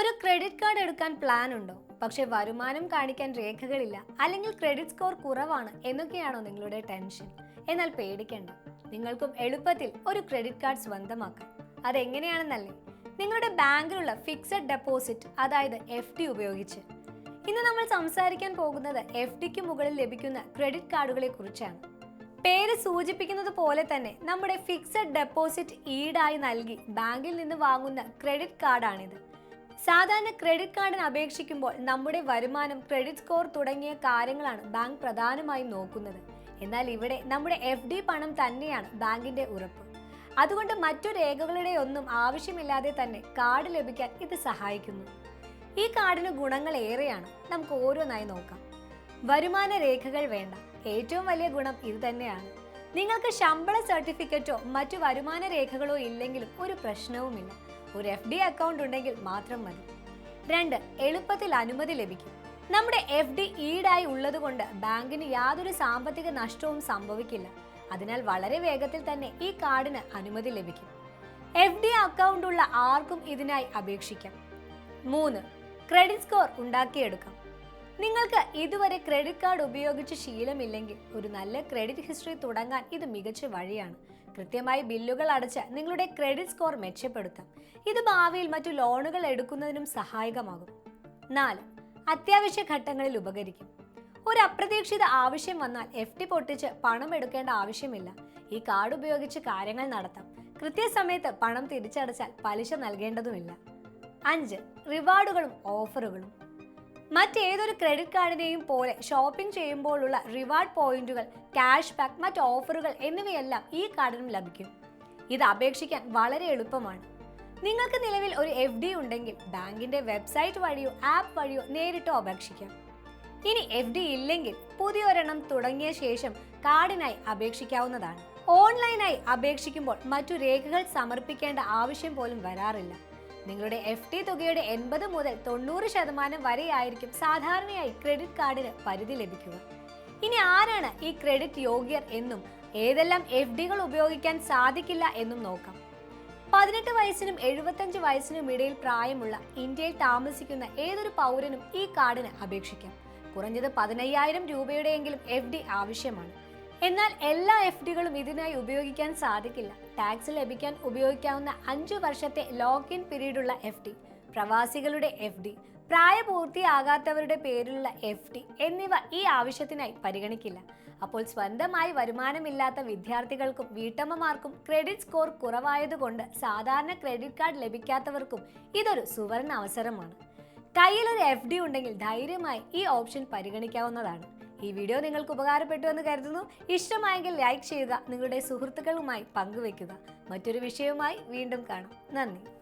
Credit card എടുക്കാൻ plan ഉണ്ടോ? പക്ഷേ വരുമാനം കാണിക്കാൻ രേഖകളില്ല. അല്ലെങ്കിൽ ക്രെഡിറ്റ് സ്കോർ കുറവാണ് എന്നൊക്കെയാണോ നിങ്ങളുടെ ടെൻഷൻ എന്നാൽ പേടിക്കേണ്ട. നിങ്ങൾക്കും എളുപ്പത്തിൽ ഒരു ക്രെഡിറ്റ് കാർഡ് സ്വന്തമാക്കാം. അതെങ്ങനെയാണെന്നല്ലേ? നിങ്ങളുടെ ബാങ്കിലുള്ള ഫിക്സഡ് ഡെപ്പോസിറ്റ് അതായത് എഫ് ഡി ഉപയോഗിച്ച്. ഇന്ന് നമ്മൾ സംസാരിക്കാൻ പോകുന്നത് എഫ് ഡിക്ക് മുകളിൽ ലഭിക്കുന്ന ക്രെഡിറ്റ് കാർഡുകളെ കുറിച്ചാണ്. പേര് സൂചിപ്പിക്കുന്നത് പോലെ തന്നെ നമ്മുടെ ഫിക്സഡ് ഡെപ്പോസിറ്റ് ഈടായി നൽകി ബാങ്കിൽ നിന്ന് വാങ്ങുന്ന ക്രെഡിറ്റ് കാർഡാണിത് സാധാരണ ക്രെഡിറ്റ് കാർഡിന് അപേക്ഷിക്കുമ്പോൾ നമ്മുടെ വരുമാനം ക്രെഡിറ്റ് സ്കോർ തുടങ്ങിയ കാര്യങ്ങളാണ് ബാങ്ക് പ്രധാനമായും നോക്കുന്നത്. എന്നാൽ ഇവിടെ നമ്മുടെ എഫ് ഡി പണം തന്നെയാണ് ബാങ്കിന്റെ ഉറപ്പ്. അതുകൊണ്ട് മറ്റു രേഖകളുടെ ഒന്നും ആവശ്യമില്ലാതെ തന്നെ കാർഡ് ലഭിക്കാൻ ഇത് സഹായിക്കുന്നു. ഈ കാർഡിന് ഗുണങ്ങൾ ഏറെയാണ്. നമുക്ക് ഓരോന്നായി നോക്കാം. വരുമാന രേഖകൾ വേണ്ട. ഏറ്റവും വലിയ ഗുണം ഇത് തന്നെയാണ്. നിങ്ങൾക്ക് ശമ്പള സർട്ടിഫിക്കറ്റോ മറ്റു വരുമാന രേഖകളോ ഇല്ലെങ്കിലും ഒരു പ്രശ്നവുമില്ല. ഒരു എഫ് ഡി അക്കൗണ്ട് ഉണ്ടെങ്കിൽ മാത്രം മതി. രണ്ട് എളുപ്പത്തിൽ അനുമതി ലഭിക്കും. നമ്മുടെ എഫ് ഡി ഈടായി ഉള്ളതുകൊണ്ട് ബാങ്കിന് യാതൊരു സാമ്പത്തിക നഷ്ടവും സംഭവിക്കില്ല. അതിനാൽ വളരെ വേഗത്തിൽ തന്നെ ഈ കാർഡിന് അനുമതി ലഭിക്കും. എഫ് ഡി അക്കൗണ്ട് ഉള്ള ആർക്കും ഇതിനായി അപേക്ഷിക്കാം. മൂന്ന് ക്രെഡിറ്റ് സ്കോർ ഉണ്ടാക്കിയെടുക്കാം. നിങ്ങൾക്ക് ഇതുവരെ ക്രെഡിറ്റ് കാർഡ് ഉപയോഗിച്ച് ശീലമില്ലെങ്കിൽ ഒരു നല്ല ക്രെഡിറ്റ് ഹിസ്റ്ററി തുടങ്ങാൻ ഇത് മികച്ച വഴിയാണ്. കൃത്യമായി ബില്ലുകൾ അടച്ച് നിങ്ങളുടെ ക്രെഡിറ്റ് സ്കോർ മെച്ചപ്പെടുത്താം. ഇത് ഭാവിയിൽ മറ്റു ലോണുകൾ എടുക്കുന്നതിനും സഹായകമാകും. നാല് അത്യാവശ്യ ഘട്ടങ്ങളിൽ ഉപകരിക്കും. ഒരു അപ്രതീക്ഷിത ആവശ്യം വന്നാൽ എഫ് ടി പൊട്ടിച്ച് പണം എടുക്കേണ്ട ആവശ്യമില്ല. ഈ കാർഡ് ഉപയോഗിച്ച് കാര്യങ്ങൾ നടത്താം. കൃത്യസമയത്ത് പണം തിരിച്ചടച്ചാൽ പലിശ നൽകേണ്ടതുമില്ല. അഞ്ച് റിവാർഡുകളും ഓഫറുകളും മറ്റേതൊരു ക്രെഡിറ്റ് കാർഡിനെയും പോലെ ഷോപ്പിംഗ് ചെയ്യുമ്പോഴുള്ള റിവാർഡ് പോയിന്റുകൾ ക്യാഷ് ബാക്ക് മറ്റ് ഓഫറുകൾ എന്നിവയെല്ലാം ഈ കാർഡിനും ലഭിക്കും. ഇത് അപേക്ഷിക്കാൻ വളരെ എളുപ്പമാണ്. നിങ്ങൾക്ക് നിലവിൽ ഒരു എഫ് ഡി ഉണ്ടെങ്കിൽ ബാങ്കിന്റെ വെബ്സൈറ്റ് വഴിയോ ആപ്പ് വഴിയോ നേരിട്ടോ അപേക്ഷിക്കാം. ഇനി എഫ് ഡി ഇല്ലെങ്കിൽ പുതിയൊരെണ്ണം തുടങ്ങിയ ശേഷം കാർഡിനായി അപേക്ഷിക്കാവുന്നതാണ്. ഓൺലൈനായി അപേക്ഷിക്കുമ്പോൾ മറ്റു രേഖകൾ സമർപ്പിക്കേണ്ട ആവശ്യം പോലും വരാറില്ല. നിങ്ങളുടെ എഫ് ടി തുകയുടെ എൺപത് മുതൽ തൊണ്ണൂറ് ശതമാനം വരെയായിരിക്കും സാധാരണയായി ക്രെഡിറ്റ് കാർഡിന് പരിധി ലഭിക്കുക. ഇനി ആരാണ് ഈ ക്രെഡിറ്റ് യോഗ്യർ എന്നും ഏതെല്ലാം എഫ് ഡികൾ ഉപയോഗിക്കാൻ സാധിക്കില്ല എന്നും നോക്കാം. പതിനെട്ട് വയസ്സിനും എഴുപത്തഞ്ച് വയസ്സിനും ഇടയിൽ പ്രായമുള്ള ഇന്ത്യയിൽ താമസിക്കുന്ന ഏതൊരു പൗരനും ഈ കാർഡിന് അപേക്ഷിക്കാം. കുറഞ്ഞത് പതിനയ്യായിരം രൂപയുടെയെങ്കിലും എഫ് ഡി ആവശ്യമാണ്. എന്നാൽ എല്ലാ എഫ് ഡികളും ഇതിനായി ഉപയോഗിക്കാൻ സാധിക്കില്ല. ടാക്സ് ലഭിക്കാൻ ഉപയോഗിക്കാവുന്ന അഞ്ചു വർഷത്തെ ലോക്ക് ഇൻ പീരീഡുള്ള എഫ് ഡി പ്രവാസികളുടെ എഫ് ഡി പ്രായപൂർത്തിയാകാത്തവരുടെ പേരിലുള്ള എഫ് ഡി എന്നിവ ഈ ആവശ്യത്തിനായി പരിഗണിക്കില്ല. അപ്പോൾ സ്വന്തമായി വരുമാനമില്ലാത്ത വിദ്യാർത്ഥികൾക്കും വീട്ടമ്മമാർക്കും ക്രെഡിറ്റ് സ്കോർ കുറവായതുകൊണ്ട് സാധാരണ ക്രെഡിറ്റ് കാർഡ് ലഭിക്കാത്തവർക്കും ഇതൊരു സുവർണ അവസരമാണ്. കയ്യിലൊരു എഫ് ഡി ഉണ്ടെങ്കിൽ ധൈര്യമായി ഈ ഓപ്ഷൻ പരിഗണിക്കാവുന്നതാണ്. ഈ വീഡിയോ നിങ്ങൾക്ക് ഉപകാരപ്പെട്ടു എന്ന് കരുതുന്നു. ഇഷ്ടമായെങ്കിൽ ലൈക്ക് ചെയ്യുക നിങ്ങളുടെ സുഹൃത്തുക്കളുമായി പങ്കുവെക്കുക മറ്റൊരു വിഷയവുമായി വീണ്ടും കാണാം. നന്ദി.